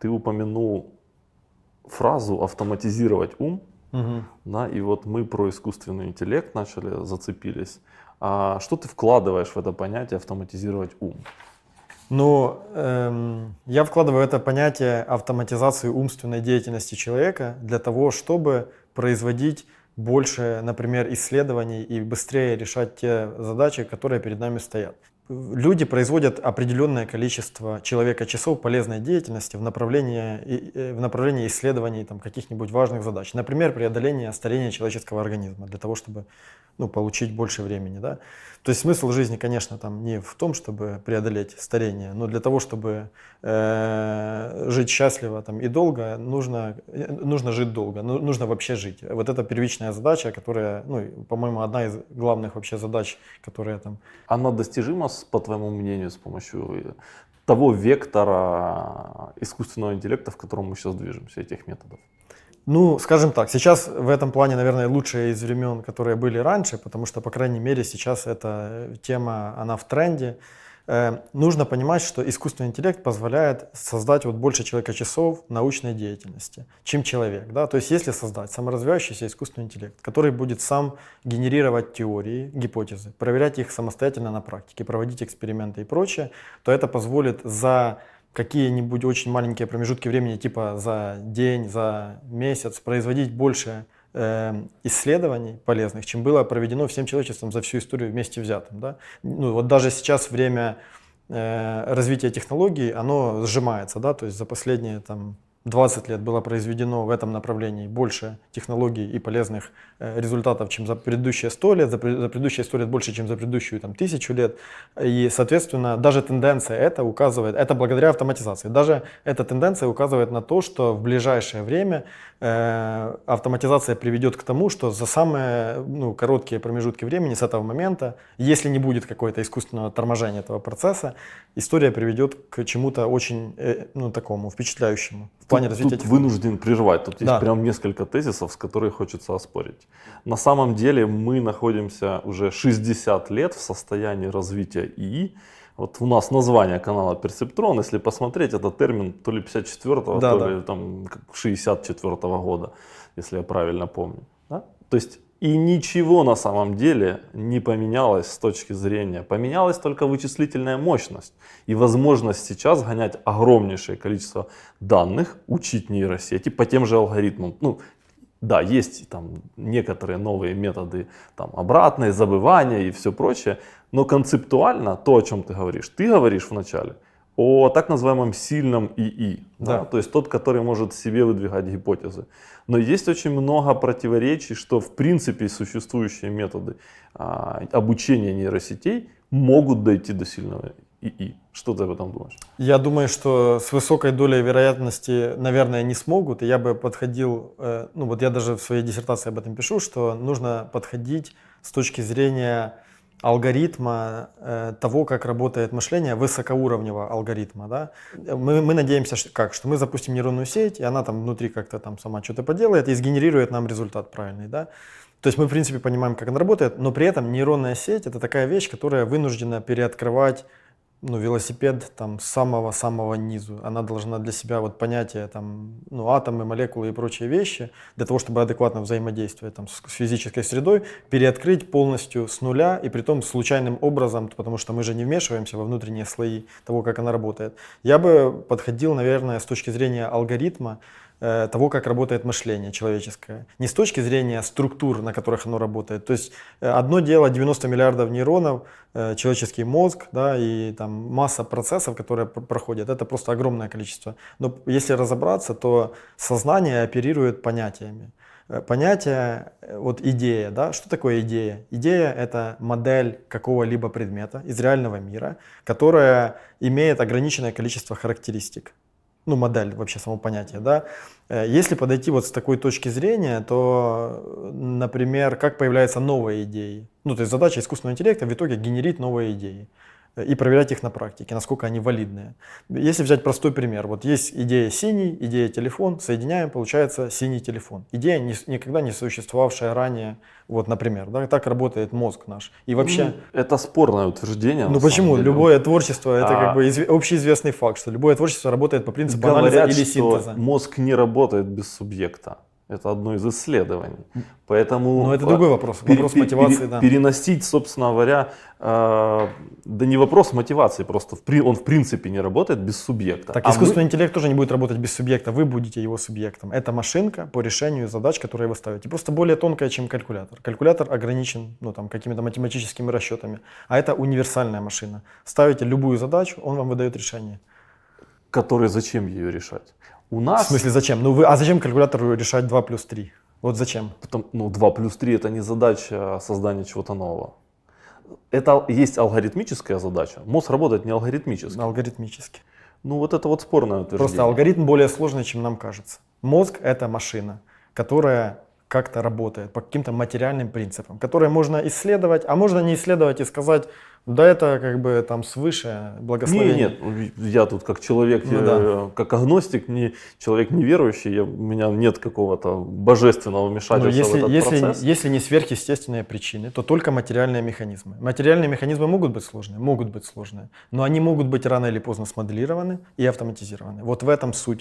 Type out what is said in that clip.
Ты упомянул фразу «автоматизировать ум», Мгм. да, и вот мы про искусственный интеллект начали, зацепились. А что ты вкладываешь в это понятие «автоматизировать ум»? Ну, эм, я вкладываю это понятие автоматизации умственной деятельности человека для того, чтобы производить больше, например, исследований и быстрее решать те задачи, которые перед нами стоят. Люди производят определенное количество человека часов полезной деятельности в направлении, э, в направлении исследований там, каких-нибудь важных задач. Например, преодоление старения человеческого организма для того, чтобы ну, получить больше времени. Да? То есть смысл жизни, конечно, там не в том, чтобы преодолеть старение, но для того, чтобы э, жить счастливо там, и долго, нужно, э, нужно жить долго, ну, нужно вообще жить. Вот это первичная задача, которая, ну, по-моему, одна из главных вообще задач, которая там Она достижима, по твоему мнению, с помощью э, того вектора искусственного интеллекта, в котором мы сейчас движемся, этих методов? Ну, скажем так, сейчас в этом плане, наверное, лучшее из времен, которые были раньше, потому что, по крайней мере, сейчас эта тема, она в тренде. Э, нужно понимать, что искусственный интеллект позволяет создать вот больше человека часов научной деятельности, чем человек. Да? То есть если создать саморазвивающийся искусственный интеллект, который будет сам генерировать теории, гипотезы, проверять их самостоятельно на практике, проводить эксперименты и прочее, то это позволит за какие-нибудь очень маленькие промежутки времени, типа за день, за месяц, производить больше э, исследований полезных, чем было проведено всем человечеством за всю историю вместе взятым. Да? Ну, вот даже сейчас время э, развития технологий, оно сжимается, да, то есть за последние там, 20 лет было произведено в этом направлении больше технологий и полезных э, результатов, чем за предыдущие 100 лет, за, пред- за предыдущие 100 лет больше, чем за предыдущую там, тысячу лет. И, соответственно, даже тенденция это указывает, это благодаря автоматизации, даже эта тенденция указывает на то, что в ближайшее время э, автоматизация приведет к тому, что за самые ну, короткие промежутки времени с этого момента, если не будет какое-то искусственного торможения этого процесса, история приведет к чему-то очень э, ну, такому впечатляющему плане Тут, развития тут технологий. вынужден прервать. Тут есть Да. прям несколько тезисов, с которыми хочется оспорить. На самом деле мы находимся уже 60 лет в состоянии развития ИИ. Вот у нас название канала Перцептрон, если посмотреть, это термин то ли 54-го, Да, то да. ли там 64-го года, если я правильно помню. Да? То есть и ничего на самом деле не поменялось с точки зрения. Поменялась только вычислительная мощность и возможность сейчас гонять огромнейшее количество данных, учить нейросети по тем же алгоритмам. Ну, да, есть там некоторые новые методы там, обратное, забывания и все прочее, но концептуально то, о чем ты говоришь, ты говоришь вначале о так называемом сильном ИИ, да. Да. то есть тот, который может себе выдвигать гипотезы. Но есть очень много противоречий, что в принципе существующие методы а, обучения нейросетей могут дойти до сильного ИИ. Что ты об этом думаешь? Я думаю, что с высокой долей вероятности, наверное, не смогут. И я бы подходил, э, ну вот я даже в своей диссертации об этом пишу, что нужно подходить с точки зрения алгоритма э, того, как работает мышление, высокоуровневого алгоритма. Да? Мы, мы надеемся, что, как, что мы запустим нейронную сеть, и она там внутри как-то там сама что-то поделает и сгенерирует нам результат правильный. Да? То есть мы, в принципе, понимаем, как она работает, но при этом нейронная сеть — это такая вещь, которая вынуждена переоткрывать ну, велосипед там самого-самого низу. Она должна для себя вот понятие там, ну, атомы, молекулы и прочие вещи для того, чтобы адекватно взаимодействовать там, с, физической средой, переоткрыть полностью с нуля и при том случайным образом, потому что мы же не вмешиваемся во внутренние слои того, как она работает. Я бы подходил, наверное, с точки зрения алгоритма, того, как работает мышление человеческое. Не с точки зрения структур, на которых оно работает. То есть э, одно дело 90 миллиардов нейронов, э, человеческий мозг, да, и там масса процессов, которые пр- проходят, это просто огромное количество. Но если разобраться, то сознание оперирует понятиями. Э, Понятие, э, вот идея, да, что такое идея? Идея — это модель какого-либо предмета из реального мира, которая имеет ограниченное количество характеристик ну, модель вообще само понятие, да. Э, Если подойти вот с такой точки зрения, то, например, как появляются новые идеи. Ну, то есть задача искусственного интеллекта в итоге генерить новые идеи. И проверять их на практике, насколько они валидные. Если взять простой пример, вот есть идея синий, идея телефон, соединяем, получается синий телефон. Идея не- никогда не существовавшая ранее, вот, например, да, так работает мозг наш. И вообще, Это спорное утверждение. ну почему? деле. Любое творчество, это А. как бы изве- общеизвестный факт, что любое творчество работает по принципу Говорят, анализа или синтеза. мозг не работает без субъекта. Это одно из исследований. Поэтому Но это другой вопрос. пере- Вопрос пере- мотивации, пере- да. Переносить, собственно говоря, э, да не вопрос мотивации, просто в он в принципе не работает без субъекта. Так А мы- искусственный интеллект тоже не будет работать без субъекта, вы будете его субъектом. Это машинка по решению задач, которые вы ставите. Просто более тонкая, чем калькулятор. Калькулятор ограничен ну, там, какими-то математическими расчетами, а это универсальная машина. Ставите любую задачу, он вам выдает решение. Который зачем ее решать? У В нас, смысле, зачем? Ну вы, а зачем калькулятору решать 2 плюс 3? Вот зачем? потом, ну 2 плюс 3 это не задача создания чего-то нового. Это есть алгоритмическая задача. Мозг работает не алгоритмически. Алгоритмически. Ну вот это вот спорное утверждение. Просто алгоритм более сложный, чем нам кажется. Мозг — это машина, которая как-то работает по каким-то материальным принципам, которые можно исследовать, а можно не исследовать и сказать, да это как бы там свыше благословение. нет, ну, я тут как человек, Ну э, да. как агностик, не, человек неверующий, я, у меня нет какого-то божественного Но вмешательства если, в этот если, процесс. если не сверхъестественные причины, то только материальные механизмы. Материальные механизмы могут быть сложные, могут быть сложные, но они могут быть рано или поздно смоделированы и автоматизированы. Вот в этом суть.